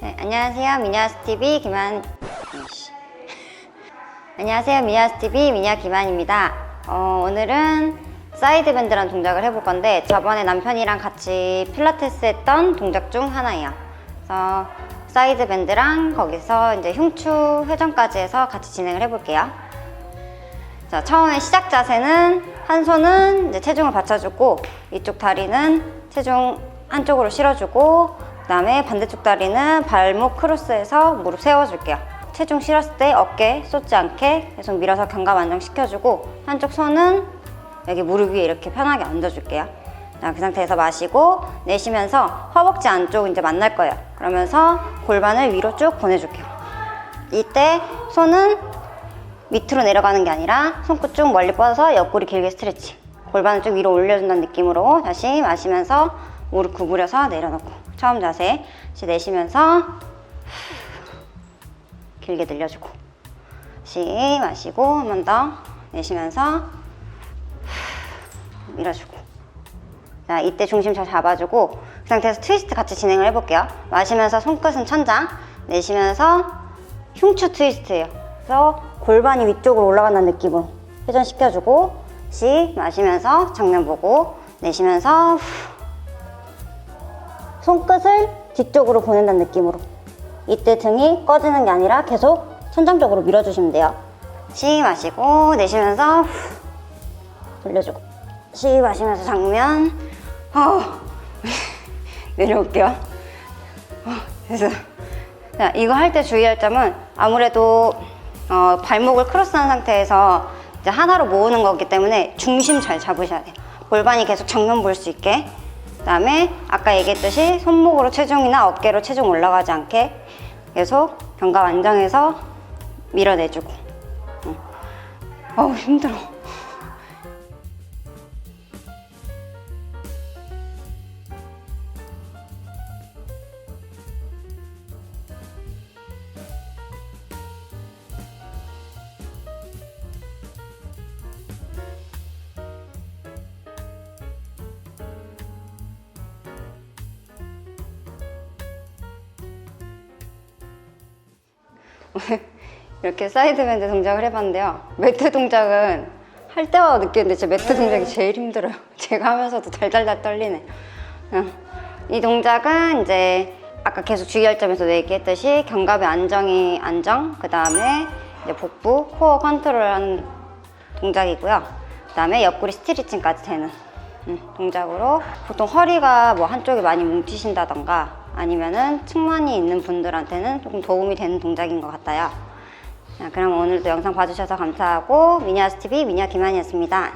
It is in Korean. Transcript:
네, 안녕하세요. 미니아스TV 김한. 안녕하세요. 미니아스TV 미니아 김한입니다. 어, 오늘은 사이드 밴드라는 동작을 해볼 건데 저번에 남편이랑 같이 필라테스 했던 동작 중 하나예요. 그래서 사이드 밴드랑 거기서 이제 흉추 회전까지 해서 같이 진행을 해볼게요. 자, 처음에 시작 자세는 한 손은 이제 체중을 받쳐주고 이쪽 다리는 체중 한쪽으로 실어주고 그다음에 반대쪽 다리는 발목 크로스해서 무릎 세워줄게요. 체중 실었을 때 어깨 쏟지 않게 계속 밀어서 견갑 안정시켜주고 한쪽 손은 여기 무릎 위에 이렇게 편하게 얹어줄게요. 자, 그 상태에서 마시고 내쉬면서 허벅지 안쪽 이제 만날 거예요. 그러면서 골반을 위로 쭉 보내줄게요. 이때 손은 밑으로 내려가는 게 아니라 손끝 쭉 멀리 뻗어서 옆구리 길게 스트레치 골반을 쭉 위로 올려준다는 느낌으로 다시 마시면서 무릎 구부려서 내려놓고 처음 자세 다시 내쉬면서 길게 늘려주고 다시 마시고 한 번 더 내쉬면서 밀어주고 자 이때 중심 잘 잡아주고 그 상태에서 트위스트 같이 진행을 해볼게요 마시면서 손끝은 천장 내쉬면서 흉추 트위스트예요. 그래서 골반이 위쪽으로 올라간다는 느낌으로 회전시켜주고 다시 마시면서 정면 보고 내쉬면서 후. 손끝을 뒤쪽으로 보낸다는 느낌으로 이때 등이 꺼지는 게 아니라 계속 천장 쪽으로 밀어주시면 돼요. 시 마시고 내쉬면서 후. 돌려주고 시 마시면서 정면 어. 내려올게요. 어, 됐어. 자, 이거 할 때 주의할 점은 아무래도 어, 발목을 크로스한 상태에서 이제 하나로 모으는 거기 때문에 중심 잘 잡으셔야 돼요. 골반이 계속 정면 볼 수 있게. 그다음에 아까 얘기했듯이 손목으로 체중이나 어깨로 체중 올라가지 않게 계속 견갑 안정해서 밀어내주고. 응. 어우 힘들어. 이렇게 사이드밴드 동작을 해봤는데요. 매트 동작은 할 때마다 느끼는데 진짜 매트 동작이 제일 힘들어요. 제가 하면서도 달달달 떨리네. 응. 이 동작은 이제 아까 계속 주의할 점에서 얘기했듯이 견갑의 안정이 안정, 그 다음에 복부, 코어 컨트롤하는 동작이고요. 그 다음에 옆구리 스트리칭까지 되는 음, 동작으로 보통 허리가 뭐 한쪽에 많이 뭉치신다던가 아니면은 측만이 있는 분들한테는 조금 도움이 되는 동작인 것 같아요. 자, 그럼 오늘도 영상 봐주셔서 감사하고 미니아스 TV 미니아 김한이었습니다.